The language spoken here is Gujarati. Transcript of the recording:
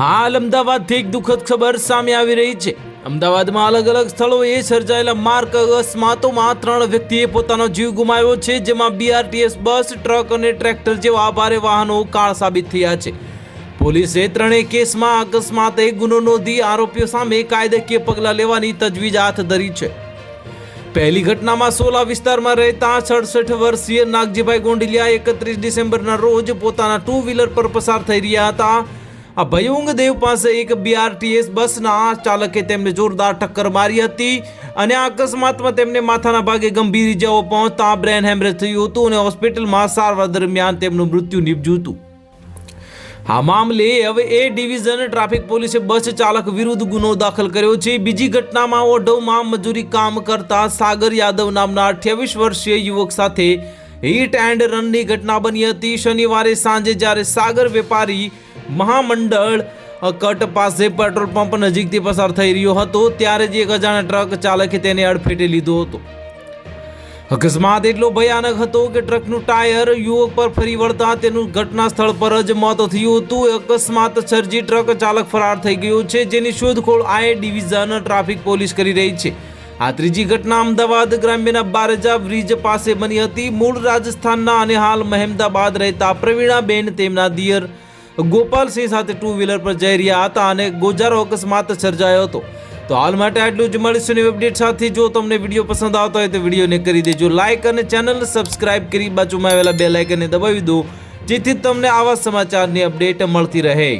હાલ અમદાવાદથી એક દુઃખદ ખબર સામે આવી રહી છે. અમદાવાદમાં અલગ અલગ સ્થળોએ સર્જાયેલા માર્ગ અકસ્માતોમાં ત્રણ વ્યક્તિએ પોતાનો જીવ ગુમાવ્યો છે, જેમાં બીઆરટીએસ બસ, ટ્રક અને ટ્રેક્ટર જેવા ભારે વાહનો કાળ સાબિત થયા છે. પોલીસે ત્રણેય કેસમાં અકસ્માતે ગુનો નોંધી આરોપીઓ સામે કાયદાકીય પગલાં લેવાની તજવીજ હાથ ધરી છે. પહેલી ઘટનામાં સોલા વિસ્તારમાં રહેતા સડસઠ વર્ષીય નાગજીભાઈ ગોંડલિયા એકત્રીસ ડિસેમ્બરના રોજ પોતાના ટુ વ્હીલર પર પસાર થઈ રહ્યા હતા. આ ભયુંગ દેવ પાસે એક બીઆરટીએસ બસના ચાલકે તેમને જોરદાર ટક્કર મારી હતી અને અકસ્માતમાં તેમને માથાના ભાગે ગંભીર ઇજાઓ પહોંચતા બ્રેન હેમરેજ થયું હતું અને હોસ્પિટલમાં સારવાર દરમિયાન તેમનું મૃત્યુ નીપજ્યું હતું. આ મામલે હવે એ ડિવિઝન ટ્રાફિક પોલીસે બસ ચાલક વિરુદ્ધ ગુનો દાખલ કર્યો છે. બીજી ઘટનામાં ઓઢવમાં મજૂરી કામ કરતા સાગર યાદવ નામના અઠ્યાવીસ વર્ષીય યુવક સાથે હિટ એન્ડ રનની ઘટના બની હતી. શનિવારે સાંજે જ્યારે સાગર વેપારી મહામંડળ કટ પાસે પેટ્રોલ પંપ નજીકથી પસાર થઈ રહ્યો હતો, ત્યારે જ એક અજાણ્યા ટ્રક ચાલકે તેને અડફેટે લીધો હતો. અકસ્માત એટલો ભયાનક હતો કે ટ્રકનું ટાયર યુવક પર ફરી વળતા તેનું ઘટના સ્થળ પર જ મોત થયું હતું. અકસ્માત સર્જી ટ્રક ચાલક ફરાર થઈ ગયો છે, જેની શોધખોળ આઈ ડિવિઝન ટ્રાફિક પોલીસ કરી રહી છે. આ ત્રીજી ઘટના અમદાવાદ ગ્રામ્યના બારજા બ્રિજ પાસે બની હતી. મૂળ રાજસ્થાનના અને હાલ મહેમદાબાદ રહેતા પ્રવીણાબેન તેમના દિયર ગોપાલસિંહ સાથે ટુ વ્હીલર પર જઈ રહ્યા હતા અને ગોજારો અકસ્માત સર્જાયો હતો. તો હાલ માટે આટલું જ. મળીશું નવી અપડેટ સાથે. જો તમને વીડિયો પસંદ આવતો હોય તો વિડીયોને કરી દેજો લાઇક અને ચેનલ સબસ્ક્રાઇબ કરી બાજુમાં આવેલા બે લાઇકને દબાવી દો, જેથી તમને આવા સમાચારની અપડેટ મળતી રહે.